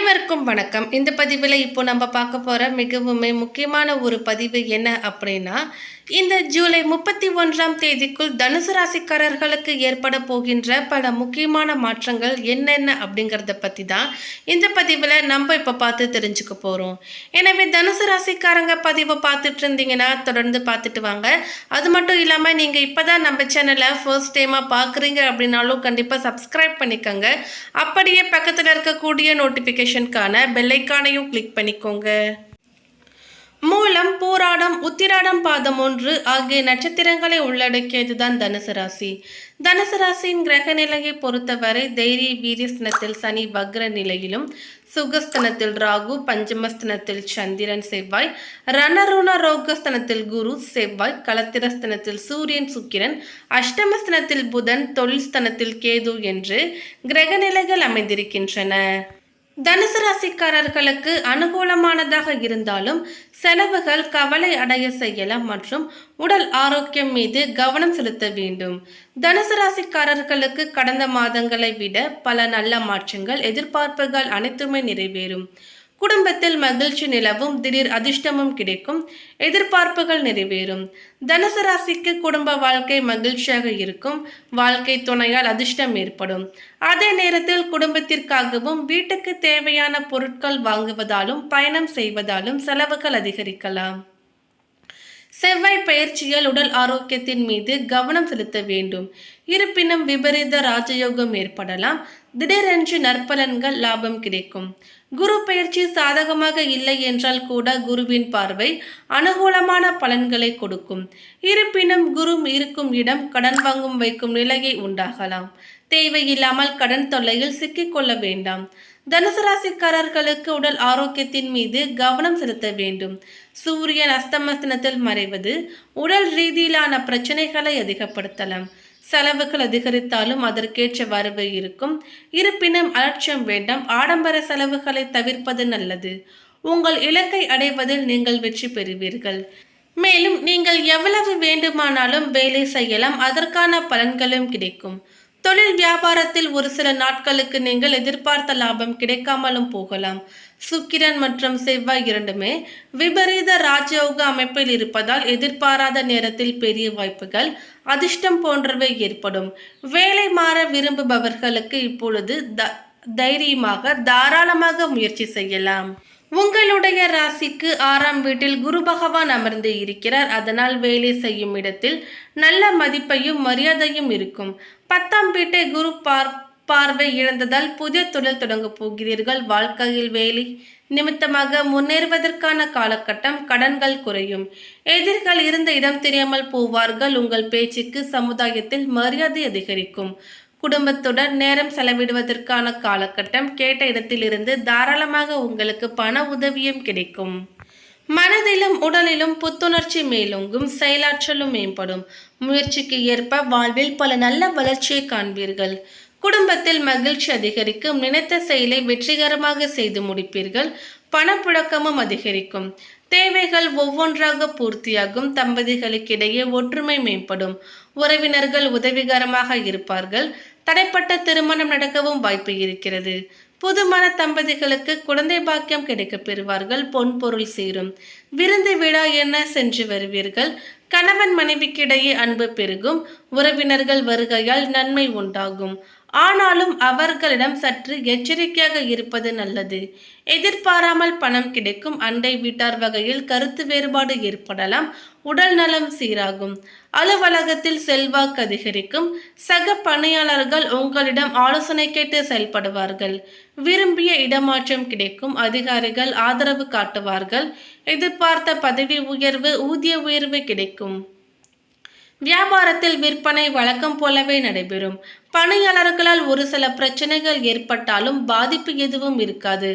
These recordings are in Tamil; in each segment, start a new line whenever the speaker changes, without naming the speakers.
அனைவருக்கும் வணக்கம் இந்த பதிவில் இப்போ நம்ம பார்க்க போகிற மிகவுமே முக்கியமான ஒரு பதிவு என்ன அப்படின்னா இந்த ஜூலை முப்பத்தி ஒன்றாம் தேதிக்குள் தனுசு ராசிக்காரர்களுக்கு ஏற்பட போகின்ற பல முக்கியமான மாற்றங்கள் என்னென்ன அப்படிங்கிறத பற்றி தான் இந்த பதிவில் நம்ம இப்போ பார்த்து தெரிஞ்சுக்க போகிறோம் எனவே தனுசு ராசிக்காரங்க பதிவை பார்த்துட்டு இருந்தீங்கன்னா தொடர்ந்து பார்த்துட்டு வாங்க அது மட்டும் இல்லாமல் நீங்கள் இப்போ தான் நம்ம சேனலை ஃபர்ஸ்ட் டைமாக பார்க்குறீங்க அப்படின்னாலும் கண்டிப்பாக சப்ஸ்கிரைப் பண்ணிக்கோங்க அப்படியே பக்கத்தில் இருக்கக்கூடிய நோட்டிஃபிகேஷன் நோட்டிஃபிகேஷனுக்கான பெல்லைக்கானையும் கிளிக் பண்ணிக்கோங்க மூலம் பூராடம் உத்திராடம் பாதம் ஒன்று ஆகிய நட்சத்திரங்களை உள்ளடக்கியது தான் தனுசு ராசி தனுசு ராசியின் கிரக நிலையை பொறுத்தவரை தைரிய வீரியஸ்தனத்தில் சனி வக்ர நிலையிலும் சுகஸ்தனத்தில் ராகு பஞ்சமஸ்தனத்தில் சந்திரன் செவ்வாய் ரணருண ரோகஸ்தனத்தில் குரு செவ்வாய் கலத்திரஸ்தனத்தில் சூரியன் சுக்கிரன் அஷ்டமஸ்தனத்தில் புதன் தொழில்ஸ்தனத்தில் கேது என்று கிரக நிலைகள் அமைந்திருக்கின்றன தனுசு ராசிக்காரர்களுக்கு அனுகூலமானதாக இருந்தாலும் செலவுகள் கவலை அடைய செய்யலாம் மற்றும் உடல் ஆரோக்கியம் மீது கவனம் செலுத்த வேண்டும் தனுசு ராசிக்காரர்களுக்கு கடந்த மாதங்களை விட பல நல்ல மாற்றங்கள் எதிர்பார்ப்புகள் அனைத்துமே நிறைவேறும் குடும்பத்தில் மகிழ்ச்சி நிலவும் திடீர் அதிர்ஷ்டமும் கிடைக்கும் எதிர்பார்ப்புகள் நிறைவேறும் தனுசு ராசிக்கு குடும்ப வாழ்க்கை மகிழ்ச்சியாக இருக்கும் வாழ்க்கை துணையால் அதிர்ஷ்டம் ஏற்படும் அதே நேரத்தில் குடும்பத்திற்காகவும் வீட்டுக்கு தேவையான பொருட்கள் வாங்குவதாலும் பயணம் செய்வதாலும் செலவுகள் அதிகரிக்கலாம் செவ்வாய் பயிற்சியால் உடல் ஆரோக்கியத்தின் மீது கவனம் செலுத்த வேண்டும் இருப்பினும் விபரீத ராஜயோகம் ஏற்படலாம் திடீரென்று நற்பலன்கள் லாபம் கிடைக்கும் குரு பயிற்சி சாதகமாக இல்லை என்றால் கூட குருவின் பார்வை அனுகூலமான பலன்களை கொடுக்கும் இருப்பினும் குரு இருக்கும் இடம் கடன் வாங்கும் வைக்கும் நிலையை உண்டாகலாம் தேவையில்லாமல் கடன் தொல்லையில் சிக்கிக்கொள்ள வேண்டாம் தனுசு ராசிக்காரர்களுக்கு உடல் ஆரோக்கியத்தின் மீது கவனம் செலுத்த வேண்டும் சூரியன் அஸ்தமஸ்தனத்தில் மறைவது உடல் ரீதியிலான பிரச்சனைகளை அதிகப்படுத்தலாம் செலவுகள் அதிகரித்தாலும் அதற்கேற்ற வரவு இருக்கும் இருப்பினும் அலட்சியம் வேண்டாம் ஆடம்பர செலவுகளை தவிர்ப்பது நல்லது உங்கள் இலக்கை அடைவதில் நீங்கள் வெற்றி பெறுவீர்கள் மேலும் நீங்கள் எவ்வளவு வேண்டுமானாலும் வேலை செய்யலாம் அதற்கான பலன்களும் கிடைக்கும் தொழில் வியாபாரத்தில் ஒரு சில நாட்களுக்கு நீங்கள் எதிர்பார்த்த லாபம் கிடைக்காமலும் போகலாம் சுக்கிரன் மற்றும் செவ்வாய் இரண்டுமே விபரீத ராஜயோக அமைப்பில் இருப்பதால் எதிர்பாராத நேரத்தில் பெரிய வாய்ப்புகள் அதிர்ஷ்டம் போன்றவை ஏற்படும் வேலை மாற விரும்புபவர்களுக்கு இப்பொழுது த தைரியமாக தாராளமாக முயற்சி செய்யலாம் உங்களுடைய ராசிக்கு ஆறாம் வீட்டில் குரு பகவான் அமர்ந்து இருக்கிறார் அதனால் வேலை செய்யும் இடத்தில் நல்ல மதிப்பையும் மரியாதையும் இருக்கும் பத்தாம் வீட்டை குரு பார் பார்வை இழந்ததால் புதிய தொழில் தொடங்க போகிறீர்கள் வாழ்க்கையில் வேலை நிமித்தமாக முன்னேறுவதற்கான காலகட்டம் கடன்கள் குறையும் எதிர்கள் இருந்த இடம் தெரியாமல் போவார்கள் உங்கள் பேச்சுக்கு சமுதாயத்தில் மரியாதை அதிகரிக்கும் குடும்பத்துடன் நேரம் செலவிடுவதற்கான காலகட்டம் கேட்ட இடத்திலிருந்து தாராளமாக உங்களுக்கு பண உதவியும் கிடைக்கும் மனதிலும் உடலிலும் புத்துணர்ச்சி மேலோங்கும் செயலாற்றலும் மேம்படும் முயற்சிக்கு ஏற்ப வாழ்வில் பல நல்ல வளர்ச்சியை காண்பீர்கள் குடும்பத்தில் மகிழ்ச்சி அதிகரிக்கும் நினைத்த செயலை வெற்றிகரமாக செய்து முடிப்பீர்கள் பணப்புழக்கமும் அதிகரிக்கும் தேவைகள் ஒவ்வொன்றாக பூர்த்தியாகும் தம்பதிகளுக்கிடையே ஒற்றுமை மேம்படும் உறவினர்கள் உதவிகரமாக இருப்பார்கள் தடைப்பட்ட திருமணம் நடக்கவும் வாய்ப்பு இருக்கிறது புதுமண தம்பதிகளுக்கு குழந்தை பாக்கியம் கிடைக்க பெறுவார்கள் பொன் பொருள் சேரும் விருந்து விழா என சென்று வருவீர்கள் கணவன் மனைவிக்கிடையே அன்பு பெருகும் உறவினர்கள் வருகையால் நன்மை உண்டாகும் ஆனாலும் அவர்களிடம் சற்று எச்சரிக்கையாக இருப்பது நல்லது எதிர்பாராமல் பணம் கிடைக்கும் அண்டை வீட்டார் வகையில் கருத்து வேறுபாடு ஏற்படலாம் உடல் நலம் சீராகும் அலுவலகத்தில் செல்வாக்கு அதிகரிக்கும் சக பணியாளர்கள் உங்களிடம் ஆலோசனை கேட்டு செயல்படுவார்கள் விரும்பிய இடமாற்றம் கிடைக்கும் அதிகாரிகள் ஆதரவு காட்டுவார்கள் எதிர்பார்த்த பதவி உயர்வு ஊதிய உயர்வு கிடைக்கும் வியாபாரத்தில் விற்பனை வழக்கம் போலவே நடைபெறும் பணியாளர்களால் ஒரு சில பிரச்சனைகள் ஏற்பட்டாலும் பாதிப்பு எதுவும் இருக்காது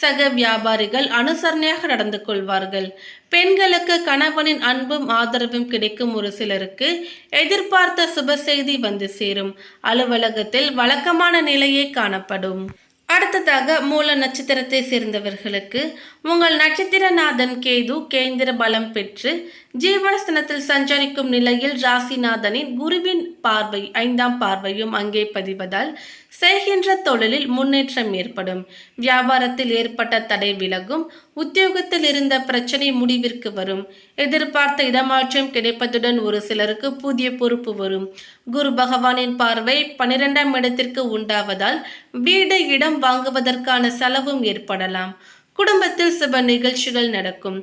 சக வியாபாரிகள் அனுசரணையாக நடந்து கொள்வார்கள் பெண்களுக்கு கணவனின் அன்பும் ஆதரவும் கிடைக்கும் ஒரு சிலருக்கு எதிர்பார்த்த சுப செய்தி வந்து சேரும் அலுவலகத்தில் வழக்கமான நிலையே காணப்படும் அடுத்ததாக மூல நட்சத்திரத்தை சேர்ந்தவர்களுக்கு உங்கள் நட்சத்திரநாதன் கேது கேந்திர பலம் பெற்று ஜீவனஸ்தனத்தில் சஞ்சரிக்கும் நிலையில் ராசிநாதனின் குருவின் பார்வை ஐந்தாம் பார்வையும் அங்கே பதிவதால் செய்கின்ற தொழிலில் முன்னேற்றம் ஏற்படும் வியாபாரத்தில் ஏற்பட்ட தடை விலகும் உத்தியோகத்தில் இருந்த பிரச்சனை முடிவிற்கு வரும் எதிர்பார்த்த இடமாற்றம் கிடைப்பதுடன் ஒரு சிலருக்கு புதிய பொறுப்பு வரும் குரு பகவானின் பார்வை பனிரெண்டாம் இடத்திற்கு உண்டாவதால் வீடு இடம் வாங்குவதற்கான செலவும் ஏற்படலாம் குடும்பத்தில் சுப நிகழ்ச்சிகள் நடக்கும்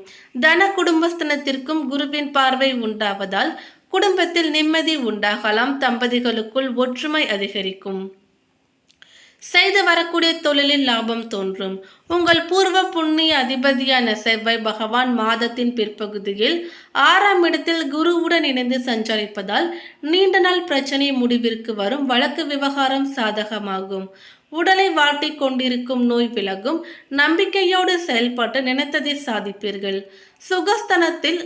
தன குடும்பஸ்தனத்திற்கும் குருவின் பார்வை உண்டாவதால் குடும்பத்தில் நிம்மதி உண்டாகலாம் தம்பதிகளுக்குள் ஒற்றுமை அதிகரிக்கும் செய்து வரக்கூடிய தொழிலில் லாபம் தோன்றும் உங்கள் பூர்வ புண்ணிய அதிபதியான செவ்வாய் பகவான் மாதத்தின் பிற்பகுதியில் ஆறாம் இடத்தில் குருவுடன் இணைந்து சஞ்சரிப்பதால் நீண்ட நாள் பிரச்சனை முடிவிற்கு வரும் வழக்கு விவகாரம் சாதகமாகும் உடலை வாட்டி கொண்டிருக்கும் நோய் விலகும் நம்பிக்கையோடு செயல்பட்டு நினைத்ததை சாதிப்பீர்கள் சுகஸ்தனத்தில்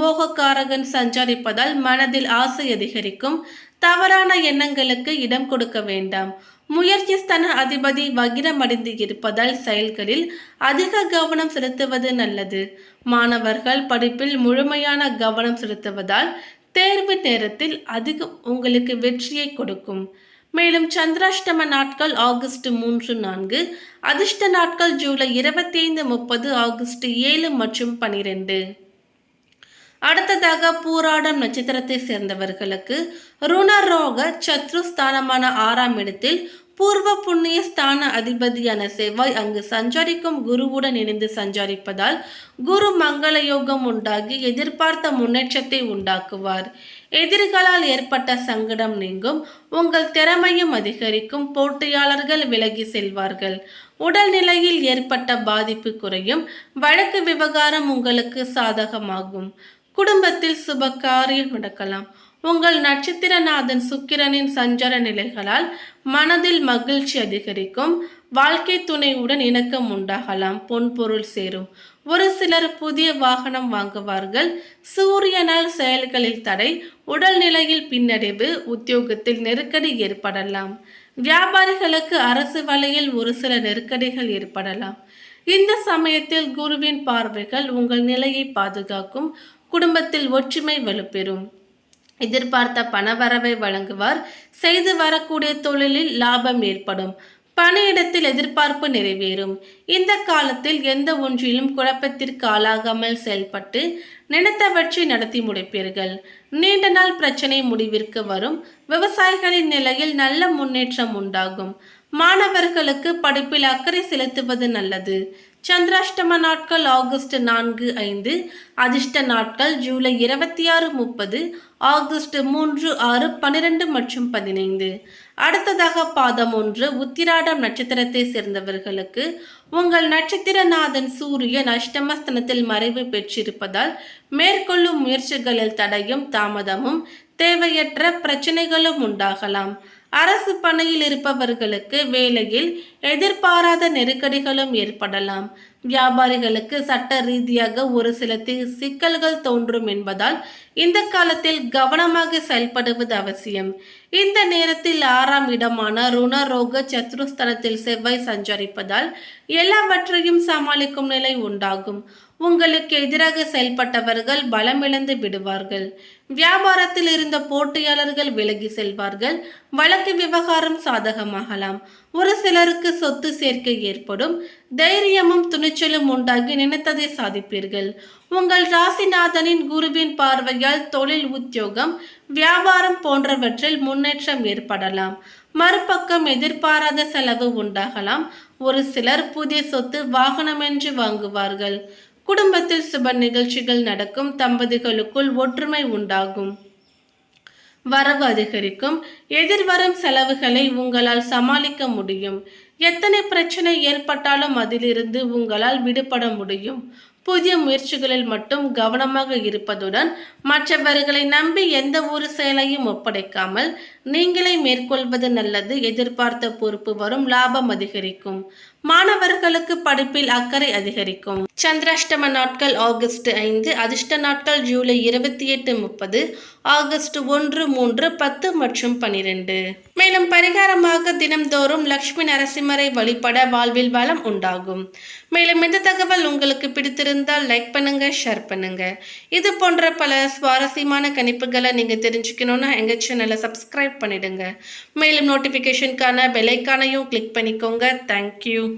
போகக்காரகன் சஞ்சரிப்பதால் மனதில் ஆசை அதிகரிக்கும் தவறான எண்ணங்களுக்கு இடம் கொடுக்க வேண்டாம் முயற்சிஸ்தன அதிபதி வகிரமடைந்து இருப்பதால் செயல்களில் அதிக கவனம் செலுத்துவது நல்லது மாணவர்கள் படிப்பில் முழுமையான கவனம் செலுத்துவதால் தேர்வு நேரத்தில் அதிகம் உங்களுக்கு வெற்றியை கொடுக்கும் மேலும் சந்திராஷ்டம நாட்கள் ஆகஸ்ட் மூன்று நான்கு அதிர்ஷ்ட நாட்கள் ஜூலை இருபத்தி ஐந்து முப்பது ஆகஸ்ட் ஏழு மற்றும் பனிரெண்டு அடுத்ததாக பூராடம் நட்சத்திரத்தை சேர்ந்தவர்களுக்கு ருணரோக சத்ரு ஸ்தானமான ஆறாம் இடத்தில் பூர்வ புண்ணிய ஸ்தான அதிபதியான செவ்வாய் அங்கு சஞ்சரிக்கும் குருவுடன் இணைந்து சஞ்சரிப்பதால் குரு மங்கள யோகம் உண்டாகி எதிர்பார்த்த முன்னேற்றத்தை உண்டாக்குவார் எதிரிகளால் ஏற்பட்ட சங்கடம் நீங்கும் உங்கள் திறமையும் அதிகரிக்கும் போட்டியாளர்கள் விலகி செல்வார்கள் உடல்நிலையில் ஏற்பட்ட பாதிப்பு குறையும் வழக்கு விவகாரம் உங்களுக்கு சாதகமாகும் குடும்பத்தில் சுப காரியம் நடக்கலாம் உங்கள் நட்சத்திரநாதன் சுக்கிரனின் சஞ்சார நிலைகளால் மனதில் மகிழ்ச்சி அதிகரிக்கும் வாழ்க்கை துணையுடன் இணக்கம் உண்டாகலாம் பொன்பொருள் சேரும் ஒரு சிலர் புதிய வாகனம் வாங்குவார்கள் சூரியனால் செயல்களில் தடை உடல்நிலையில் பின்னடைவு உத்தியோகத்தில் நெருக்கடி ஏற்படலாம் வியாபாரிகளுக்கு அரசு வலையில் ஒரு சில நெருக்கடிகள் ஏற்படலாம் இந்த சமயத்தில் குருவின் பார்வைகள் உங்கள் நிலையை பாதுகாக்கும் குடும்பத்தில் ஒற்றுமை வலுப்பெறும் எதிர்பார்த்த பணவரவை வழங்குவார் செய்து வரக்கூடிய தொழிலில் லாபம் ஏற்படும் பணியிடத்தில் எதிர்பார்ப்பு நிறைவேறும் இந்த காலத்தில் எந்த ஒன்றிலும் குழப்பத்திற்கு ஆளாகாமல் செயல்பட்டு நினைத்தவற்றை நடத்தி முடிப்பீர்கள் நீண்ட நாள் பிரச்சனை முடிவிற்கு வரும் விவசாயிகளின் நிலையில் நல்ல முன்னேற்றம் உண்டாகும் மாணவர்களுக்கு படிப்பில் அக்கறை செலுத்துவது நல்லது சந்திராஷ்டம நாட்கள் ஆகஸ்ட் நான்கு ஐந்து அதிர்ஷ்ட நாட்கள் ஜூலை இருபத்தி ஆறு முப்பது ஆகஸ்ட் மூன்று ஆறு பன்னிரெண்டு மற்றும் பதினைந்து அடுத்ததாக பாதம் ஒன்று உத்திராடம் நட்சத்திரத்தை சேர்ந்தவர்களுக்கு உங்கள் நட்சத்திரநாதன் சூரியன் அஷ்டமஸ்தனத்தில் மறைவு பெற்றிருப்பதால் மேற்கொள்ளும் முயற்சிகளில் தடையும் தாமதமும் தேவையற்ற பிரச்சனைகளும் உண்டாகலாம் அரசு பணியில் இருப்பவர்களுக்கு வேலையில் எதிர்பாராத நெருக்கடிகளும் ஏற்படலாம் வியாபாரிகளுக்கு சட்ட ரீதியாக ஒரு சில சிக்கல்கள் தோன்றும் என்பதால் இந்த காலத்தில் கவனமாக செயல்படுவது அவசியம் இந்த நேரத்தில் ஆறாம் இடமான ருணரோக சத்ருஸ்தலத்தில் செவ்வாய் சஞ்சரிப்பதால் எல்லாவற்றையும் சமாளிக்கும் நிலை உண்டாகும் உங்களுக்கு எதிராக செயல்பட்டவர்கள் பலமிழந்து விடுவார்கள் வியாபாரத்தில் இருந்த போட்டியாளர்கள் விலகி செல்வார்கள் வழக்கு விவகாரம் சாதகமாகலாம் ஒரு சிலருக்கு சொத்து சேர்க்கை ஏற்படும் தைரியமும் துணிச்சலும் உண்டாகி நினைத்ததை சாதிப்பீர்கள் உங்கள் ராசிநாதனின் குருவின் பார்வையால் தொழில் உத்தியோகம் வியாபாரம் போன்றவற்றில் முன்னேற்றம் ஏற்படலாம் மறுபக்கம் எதிர்பாராத செலவு உண்டாகலாம் ஒரு சிலர் புதிய சொத்து வாகனம் என்று வாங்குவார்கள் குடும்பத்தில் சுப நிகழ்ச்சிகள் நடக்கும் தம்பதிகளுக்குள் ஒற்றுமை உண்டாகும் வரவு அதிகரிக்கும் எதிர்வரும் செலவுகளை உங்களால் சமாளிக்க முடியும் எத்தனை பிரச்சனை ஏற்பட்டாலும் அதிலிருந்து உங்களால் விடுபட முடியும் புதிய முயற்சிகளில் மட்டும் கவனமாக இருப்பதுடன் மற்றவர்களை நம்பி எந்த ஒரு செயலையும் ஒப்படைக்காமல் நீங்களே மேற்கொள்வது நல்லது எதிர்பார்த்த பொறுப்பு வரும் லாபம் அதிகரிக்கும் மாணவர்களுக்கு படிப்பில் அக்கறை அதிகரிக்கும் சந்திராஷ்டம நாட்கள் ஆகஸ்ட் ஐந்து அதிர்ஷ்ட நாட்கள் ஜூலை இருபத்தி எட்டு முப்பது ஆகஸ்ட் ஒன்று மூன்று பத்து மற்றும் பனிரெண்டு மேலும் பரிகாரமாக தினம்தோறும் லக்ஷ்மி நரசிம்மரை வழிபட வாழ்வில் வளம் உண்டாகும் மேலும் இந்த தகவல் உங்களுக்கு பிடித்திருந்தால் லைக் பண்ணுங்க ஷேர் பண்ணுங்க இது போன்ற பல சுவாரஸ்யமான கணிப்புகளை நீங்க தெரிஞ்சுக்கணும்னா எங்க சேனலை சப்ஸ்கிரைப் பண்ணிடுங்க மேலும் நோட்டிபிகேஷனுக்கான பெலைக்கானையும் கிளிக் பண்ணிக்கோங்க தேங்க்யூ